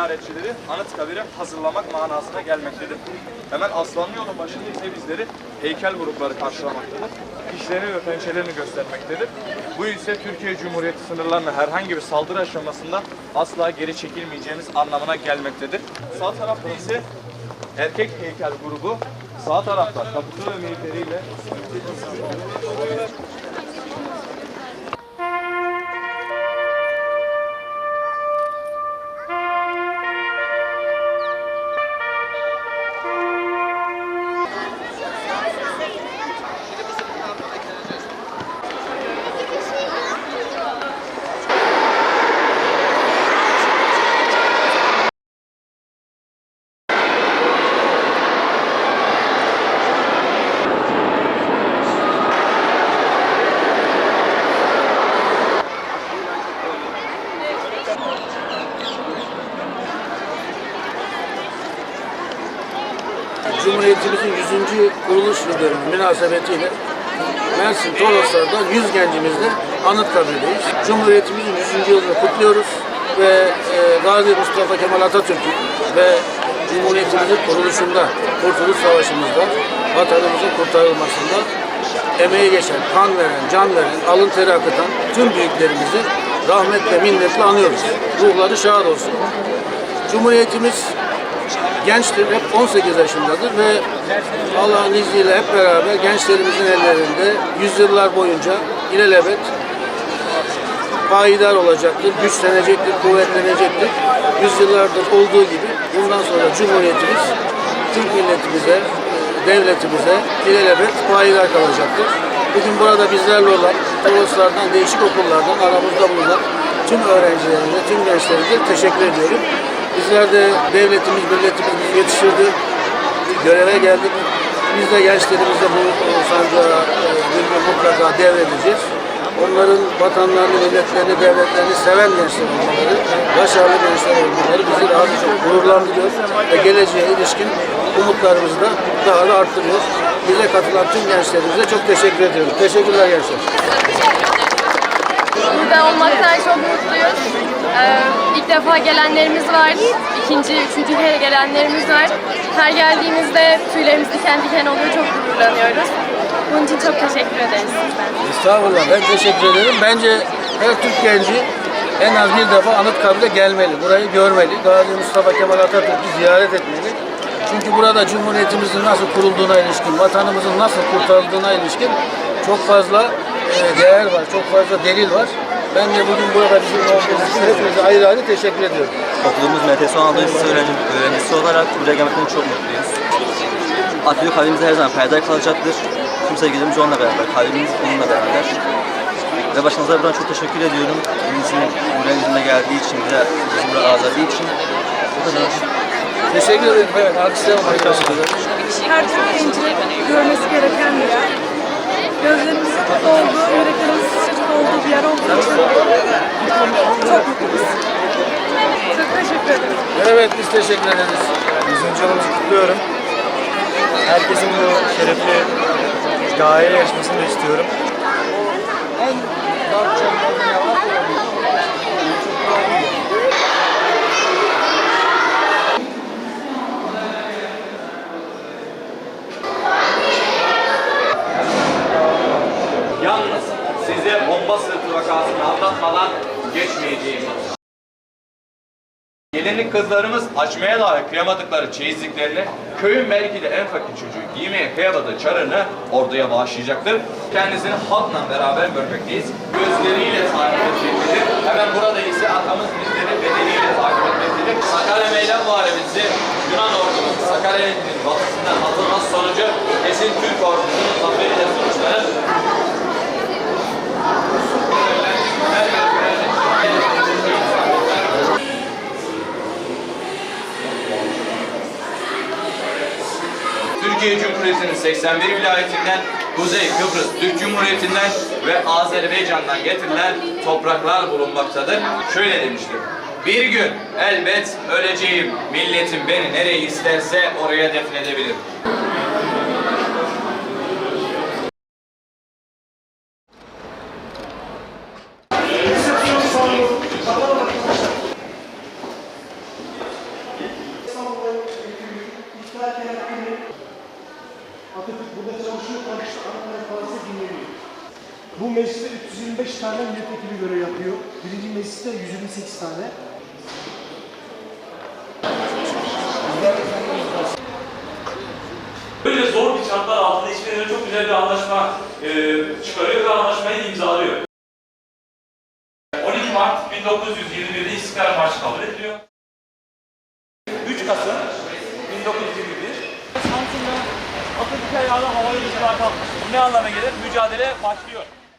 ziyaretçileri Anıtkabir'e hazırlamak manasına gelmektedir. Hemen Aslanlı yolun başında ise bizleri heykel grupları karşılamaktadır. Fişlerini ve pençelerini göstermektedir. Bu ise Türkiye Cumhuriyeti sınırlarına herhangi bir saldırı aşamasında asla geri çekilmeyeceğimiz anlamına gelmektedir. Sağ tarafta ise erkek heykel grubu sağ tarafta kaputu ve miğferiyle Cumhuriyetimizin 100. kuruluş yıl dönümü münasebetiyle Mersin Toroslar'dan 100 gencimizle Anıtkabir'deyiz. Cumhuriyetimizin 100. yılını kutluyoruz ve e, Gazi Mustafa Kemal Atatürk'ün ve Cumhuriyetimizin kuruluşunda, Kurtuluş Savaşı'mızda vatanımızın kurtarılmasında emeği geçen, kan veren, can veren, alın teri akıtan tüm büyüklerimizi rahmetle, minnetle anıyoruz. Ruhları şad olsun. Cumhuriyetimiz gençtir, hep 18 yaşındadır ve Allah'ın izniyle hep beraber gençlerimizin ellerinde yüzyıllar boyunca ilelebet payidar olacaktır, güçlenecektir, kuvvetlenecektir. Yüzyıllardır olduğu gibi bundan sonra Cumhuriyetimiz Türk milletimize, e, devletimize ilelebet payidar kalacaktır. Bugün burada bizlerle olan Toroslardan, değişik okullardan aramızda bulunan tüm öğrencilerimize, tüm gençlerimize teşekkür ediyorum. Bizler de devletimiz, milletimiz yetiştirdi. Göreve geldik. Biz de gençlerimize bu sancağı bir gün mutlaka devredeceğiz. Onların vatanlarını, milletlerini, devletlerini seven gençler olmaları, başarılı gençler olmaları bizi daha çok gururlandırıyor ve geleceğe ilişkin umutlarımızı da daha da arttırıyor. Bize katılan tüm gençlerimize çok teşekkür ediyorum. Teşekkürler gençler. Burada olmaktan çok mutluyuz. Ee, ilk defa gelenlerimiz var. İkinci, üçüncü kere gelenlerimiz var. Her geldiğimizde tüylerimiz diken diken oluyor. Çok gururlanıyoruz. Bunun için çok teşekkür ederiz sizden. Estağfurullah ben teşekkür ederim. Bence her Türk genci en az bir defa Anıtkabir'e gelmeli. Burayı görmeli. Gazi Mustafa Kemal Atatürk'ü ziyaret etmeli. Çünkü burada Cumhuriyetimizin nasıl kurulduğuna ilişkin, vatanımızın nasıl kurtarıldığına ilişkin çok fazla e, değer var, çok fazla delil var. Ben de bugün burada bizim için hepinize ayrı ayrı teşekkür ediyorum. Okulumuz MTS Anadolu Lisesi öğrenci, öğrencisi olarak buraya gelmekten çok mutluyuz. Atatürk kalbimizde her zaman payidar kalacaktır. Tüm sevgilerimiz onunla beraber, kalbimiz onunla beraber. Ve başkanımıza buradan çok teşekkür ediyorum. Bizim buraya bizimle geldiği için, bize bizi buraya ağırladığı için. Bu kadar. Teşekkür ederim. Evet, alkışlayalım arkadaşlar. her Türk gencinin görmesi gereken bir yer. Gözlerimizin dolduğu, yüreklerimizin sıcak olduğu bir yer olduğu için çok. Çok teşekkür ederim. Evet, biz teşekkür ederiz. 100. yılımızı kutluyorum. Herkesin bu şerefli gaye yarışmasını da istiyorum. Yalnız Gelinlik kızlarımız açmaya dahi kıyamadıkları çeyizliklerini köyün belki de en fakir çocuğu giymeye kıyamadığı çarını orduya bağışlayacaktır. Kendisini halkla beraber görmekteyiz. Gözleriyle takip etmektedir. Hemen burada ise atamız bizleri bedeniyle takip etmektedir. Sakarya Meydan Muharebesi Yunan ordumuz Sakarya'nın batısından atılması sonucu kesin Türk ordusunun Türkiye Cumhuriyeti'nin 81 vilayetinden, Kuzey Kıbrıs Türk Cumhuriyeti'nden ve Azerbaycan'dan getirilen topraklar bulunmaktadır. Şöyle demiştir. Bir gün elbet öleceğim. Milletim beni nereye isterse oraya defnedebilir. burada çalışıyor, karşıda Ankara'ya fazla dinleniyor. Bu mecliste 325 tane milletvekili görev yapıyor. Birinci mecliste 128 tane. Böyle zor bir şartlar altında İsviçre çok güzel bir anlaşma e, çıkarıyor ve anlaşmayı imzalıyor. 12 Mart 1921'de İstiklal Marşı kabul ediliyor. 3 Kasım 1921 Atatürk Ayağı'na havaya uçacağı kalkmış. Ne anlama gelir? Mücadele başlıyor.